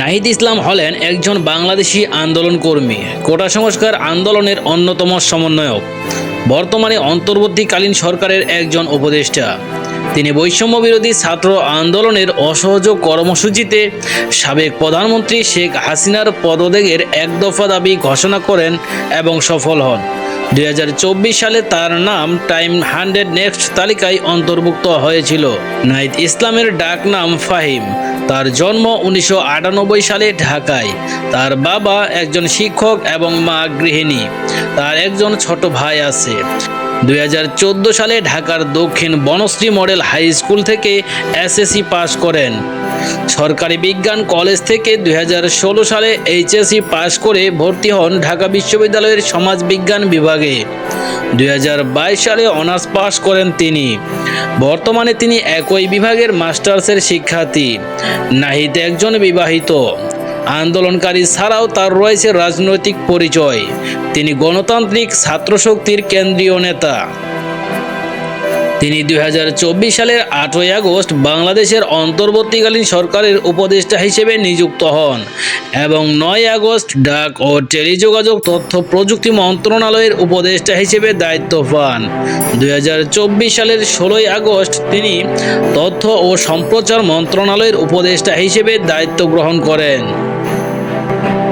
নাহিদ ইসলাম হলেন একজন বাংলাদেশি আন্দোলন কর্মী কোটা সংস্কার আন্দোলনের অন্যতম সমন্বয়ক। বর্তমানে অন্তর্বর্তীকালীন সরকারের একজন উপদেষ্টা। তিনি বৈষম্য বিরোধী ছাত্র আন্দোলনের অসহযোগ কর্মসূচিতে সাবেক প্রধানমন্ত্রী শেখ হাসিনার পদত্যাগের এক দফা দাবি ঘোষণা করেন এবং সফল হন। দুই হাজার চব্বিশ সালে তার নাম টাইম হান্ড্রেড নেক্সট তালিকায় অন্তর্ভুক্ত হয়েছিল। নাইদ ইসলামের ডাক নাম ফাহিম। তার জন্ম উনিশশো আটানব্বই সালে ঢাকায়। তার বাবা একজন শিক্ষক এবং মা গৃহিণী। তার একজন ছোট ভাই আছে। দুই হাজার চোদ্দ সালে ঢাকার দক্ষিণ বনশ্রী মডেল হাই স্কুল থেকে এসএসসি পাশ করেন। সরকারি বিজ্ঞান কলেজ থেকে দুই হাজার ষোলো সালে এইচএসসি পাশ করে ভর্তি হন ঢাকা বিশ্ববিদ্যালয়ের সমাজ বিজ্ঞান বিভাগে। দু হাজার বাইশ সালে অনার্স পাশ করেন তিনি। বর্তমানে তিনি একই বিভাগের মাস্টার্সের শিক্ষার্থী। নাহিদ একজন বিবাহিত। আন্দোলনকারী ছাড়াও তার রয়েছে রাজনৈতিক পরিচয়। তিনি গণতান্ত্রিক ছাত্রশক্তির কেন্দ্রীয় নেতা। তিনি দু হাজার চব্বিশ সালের আটই আগস্ট বাংলাদেশের অন্তর্বর্তীকালীন সরকারের উপদেষ্টা হিসেবে নিযুক্ত হন এবং নয় আগস্ট ডাক ও টেলিযোগাযোগ তথ্য প্রযুক্তি মন্ত্রণালয়ের উপদেষ্টা হিসেবে দায়িত্ব পান। দু হাজার চব্বিশ সালের ষোলোই আগস্ট তিনি তথ্য ও সম্প্রচার মন্ত্রণালয়ের উপদেষ্টা হিসেবে দায়িত্ব গ্রহণ করেন। thank you